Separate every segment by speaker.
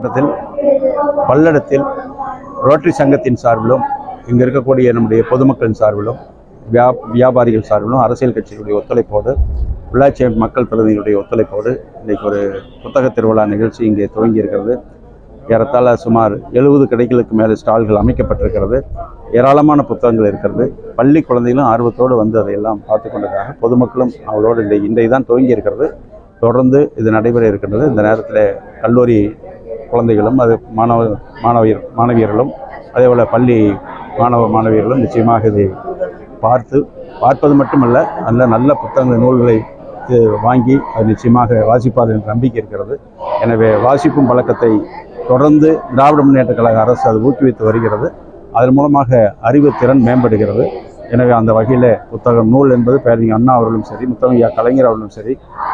Speaker 1: மாவட்டத்தில் பல்லடத்தில் ரோட்டரி சங்கத்தின் சார்பிலும் இங்கே இருக்கக்கூடிய நம்முடைய பொதுமக்களின் சார்பிலும் வியா வியாபாரிகள் சார்பிலும் அரசியல் கட்சிகளுடைய ஒத்துழைப்போடு உள்ளாட்சி அமைப்பு மக்கள் பிரதிநிதிகளுடைய ஒத்துழைப்போடு இன்றைக்கு ஒரு புத்தக திருவிழா நிகழ்ச்சி இங்கே துவங்கி இருக்கிறது. ஏறத்தாழ சுமார் எழுபது கடைகளுக்கு மேலே ஸ்டால்கள் அமைக்கப்பட்டிருக்கிறது. ஏராளமான புத்தகங்கள் இருக்கிறது. பள்ளி குழந்தைகளும் ஆர்வத்தோடு வந்து அதையெல்லாம் பார்த்து கொண்டதாக பொதுமக்களும் அவளோடு இந்த இன்றைய தான் துவங்கி இருக்கிறது. தொடர்ந்து இது நடைபெற இருக்கின்றது. இந்த நேரத்தில் கல்லூரி குழந்தைகளும் அது மாணவ மாணவியர் மாணவியர்களும் அதேபோல் பள்ளி மாணவ மாணவியர்களும் நிச்சயமாக இதை பார்த்து பார்ப்பது மட்டுமல்ல நல்ல நல்ல புத்தகங்கள் நூல்களை வாங்கி அது நிச்சயமாக வாசிப்பார் என்ற நம்பிக்கை இருக்கிறது. எனவே வாசிப்பும் பழக்கத்தை தொடர்ந்து திராவிட முன்னேற்ற கழக அரசு அது ஊக்குவித்து வருகிறது. அதன் மூலமாக அறிவு திறன் மேம்படுகிறது. எனவே அந்த வகையில் புத்தகம் நூல் என்பது பேரறிஞர் அண்ணா அவர்களும் சரி முத்தமையா கலைஞர் அவர்களும் சரி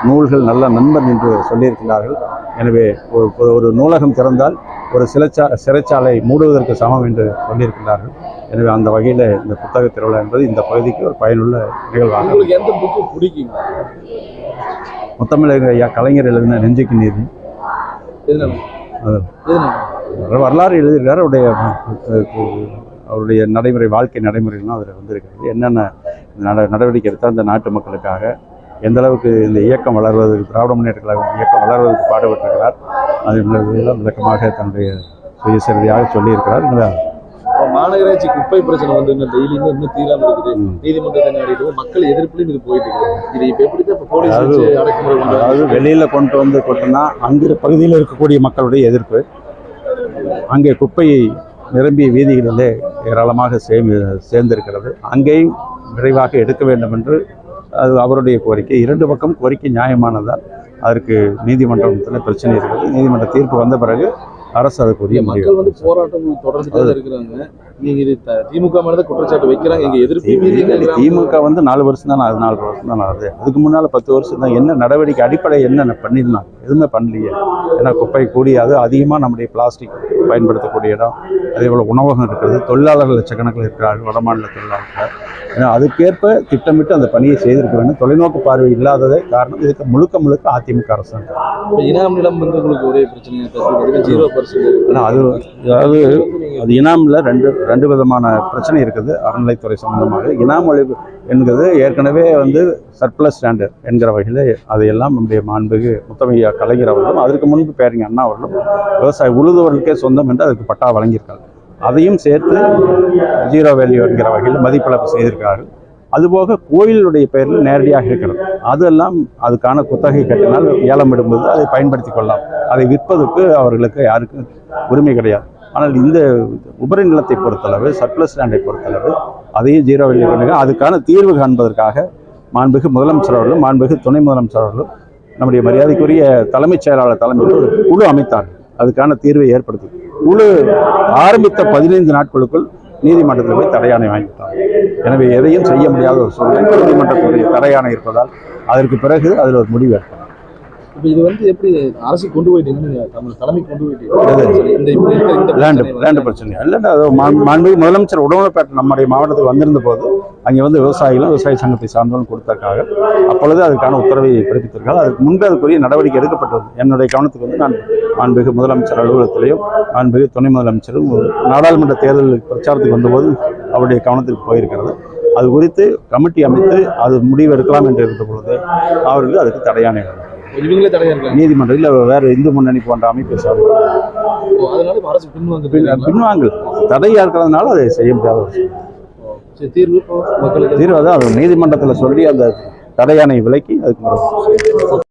Speaker 1: நூல்கள் நல்ல நண்பன் என்று சொல்லியிருக்கிறார்கள். எனவே ஒரு ஒரு- நூலகம் திறந்தால் ஒரு சிறைச்சா சிறைச்சாலை மூடுவதற்கு சமம் என்று சொல்லியிருக்கிறார்கள் எனவே அந்த வகையில் இந்த புத்தக திருவிழா என்பது இந்த பகுதிக்கு ஒரு பயனுள்ள நிகழ்வாக
Speaker 2: உங்களுக்கு எந்த புக்கு பிடிக்கும்
Speaker 1: முத்தமிழர் ஐயா கலைஞர் எழுதின நெஞ்சுக்கு நீதி. வரலாறு எழுதியிருக்காரு அவருடைய அவருடைய நடைமுறை வாழ்க்கை நடைமுறைகள்லாம் அதில் வந்திருக்கிறது. என்னென்ன நட நடவடிக்கை எடுத்தால் இந்த நாட்டு மக்களுக்காக எந்த அளவுக்கு இந்த இயக்கம் வளர்வதற்கு திராவிட முன்னேற்ற கழகம் இயக்கம் வளர்வதற்கு பாடுபட்டிருக்கிறார் அது எல்லாம் விளக்கமாக தன்னுடைய சுயசரிதையாக சொல்லியிருக்கிறார். இந்த
Speaker 2: மாநகராட்சி குப்பை பிரச்சனை வந்து இன்னும் டெய்லியுமே இன்னும் தீராம இருக்குது. நீதிமன்றத்தை நாடிட்டு மக்கள் எதிர்ப்புலையும் இது போயிட்டு இருக்குது. இது இப்போ எப்படி இப்போ போலீஸ் அடக்குமுறை
Speaker 1: அதாவது வெளியில் கொண்டு வந்து கொட்டினா அங்கே பகுதியில் இருக்கக்கூடிய மக்களுடைய எதிர்ப்பு. அங்கே குப்பையை நிரம்பிய வீதிகளிலே ஏராளமாக சேமி சேர்ந்திருக்கிறது. அங்கேயும் விரைவாக எடுக்க வேண்டும் என்று அது அவருடைய கோரிக்கை. இரண்டு பக்கம் கோரிக்கை நியாயமானதால் அதற்கு நீதிமன்றத்தில் பிரச்சனை இருக்குது நீதிமன்ற தீர்ப்பு வந்த பிறகு அரசு அதுக்குரிய
Speaker 2: மக்கள் வந்து போராட்டம் தொடர்ந்துட்டே தான் இருக்கிறாங்க. நீங்க இது திமுக மேல குற்றச்சாட்டு வைக்கிறாங்க. எங்க எதிர்ப்பு
Speaker 1: திமுக வந்து நாலு வருஷம் தான் அது நாலு வருஷம் தான் ஆகுது. அதுக்கு முன்னால் பத்து வருஷம் தான் என்ன நடவடிக்கை அடிப்படை என்ன பண்ணியிருந்தாங்க எதுவுமே பண்ணலையே. ஏன்னா குப்பை கூடி அது அதிகமாக நம்முடைய பிளாஸ்டிக் பயன்படுத்தக்கூடிய இடம். அதே போல் உணவகம் இருக்கிறது தொழிலாளர்கள் லட்சக்கணக்கில் இருக்கிறார்கள். வடமாநில தொழிலாளர்கள். ஏன்னா அதுக்கேற்ப திட்டமிட்டு அந்த பணியை செய்திருக்க வேண்டும். தொலைநோக்கு பார்வை இல்லாததே காரணம். இதுக்கு முழுக்க முழுக்க அதிமுக
Speaker 2: இப்ப இனாம் நிலம் வந்து உங்களுக்கு ஒரே பர்சன்ட்.
Speaker 1: ஏன்னா அது அதாவது அது இனாமில் ரெண்டு ரெண்டு விதமான பிரச்சனை இருக்குது. அறநிலைத்துறை சம்பந்தமாக. இனாம் ஒழிப்பு என்கிறது ஏற்கனவே வந்து சர்ப்ளஸ் ஸ்டாண்டர்ட் என்கிற வகையில் அதையெல்லாம் நம்முடைய மாண்புக்கு முத்தமையா கலைஞர் அவர்களும் அதற்கு முன்பு பேரிங்க அண்ணா அவர்களும் விவசாய உழுதுவர்களுக்கே சொந்தம் என்று அதுக்கு பட்டா வழங்கியிருக்காங்க. அதையும் சேர்த்து ஜீரோ வேல்யூ என்கிற வகையில் மதிப்பிழப்பு செய்திருக்கிறார்கள். அதுபோக கோயிலுடைய பெயரில் நேரடியாக இருக்கிறது. அதெல்லாம் அதுக்கான குத்தகை கட்டினால் ஏலம் விடும்போது அதை பயன்படுத்தி கொள்ளலாம். அதை விற்பதற்கு அவர்களுக்கு யாருக்கும் உரிமை கிடையாது. ஆனால் இந்த உபரி நிலத்தை பொறுத்தளவு சர்ப்ளஸ் லேண்டை பொறுத்தளவு அதையும் ஜீரோ வெளியே பண்ணுங்க அதுக்கான தீர்வு காண்பதற்காக மாண்புகு முதலமைச்சர் அவர்களும் மாண்புகு துணை முதலமைச்சர் அவர்களும் நம்முடைய மரியாதைக்குரிய தலைமைச் செயலாளர் தலைமையில் ஒரு குழு அமைத்தார் அதுக்கான தீர்வை ஏற்படுத்தி குழு ஆரம்பித்த பதினைந்து நாட்களுக்குள் நீதிமன்றத்தில் போய் தடையாணை வாங்கிவிட்டாங்க எனவே எதையும் செய்ய முடியாத ஒரு சூழ்நிலை. நீதிமன்றத்துடைய தடையாணை இருப்பதால் அதற்கு பிறகு அதில் ஒரு முடிவு
Speaker 2: இப்போ இது வந்து எப்படி அரசு கொண்டு போயிட்டீங்க தமிழ் தலைமை கொண்டு போயிட்டீங்க
Speaker 1: லேண்டு லேண்டு பிரச்சனை இல்லைன்னா அது மாண்புமிகு முதலமைச்சர் உடனப்பேட்டை நம்முடைய மாவட்டத்துக்கு வந்திருந்த போது அங்கே வந்து விவசாயிகளும் விவசாய சங்கத்தை சார்ந்தவர்களும் கொடுத்ததற்காக அப்பொழுது அதுக்கான உத்தரவை பிறப்பித்திருக்காங்க அதுக்கு முன்பு அதுக்குரிய நடவடிக்கை எடுக்கப்பட்டது. என்னுடைய கவனத்துக்கு வந்து நான் மாண்புமிகு முதலமைச்சர் அலுவலகத்திலையும் மாண்புமிகு துணை முதலமைச்சரும் நாடாளுமன்ற தேர்தல் பிரச்சாரத்துக்கு வந்தபோது அவருடைய கவனத்திற்கு போயிருக்கிறது. அது குறித்து கமிட்டி அமைத்து அது முடிவு எடுக்கலாம் என்று இருந்த பொழுது அவர்கள் அதுக்கு தடையான
Speaker 2: இருக்காங்க
Speaker 1: நீதிமன்றம் இல்லை வேறு இந்து முன்னணி போன்ற அமைப்பு பின் பின்வாங்கல். தடையா இருக்கிறதுனால அதை செய்ய முடியாத.
Speaker 2: சரி தீர்வு
Speaker 1: தீர்வு தான் அது நீதிமன்றத்தில் சொல்லி அந்த தடையானை விலக்கி அதுக்கு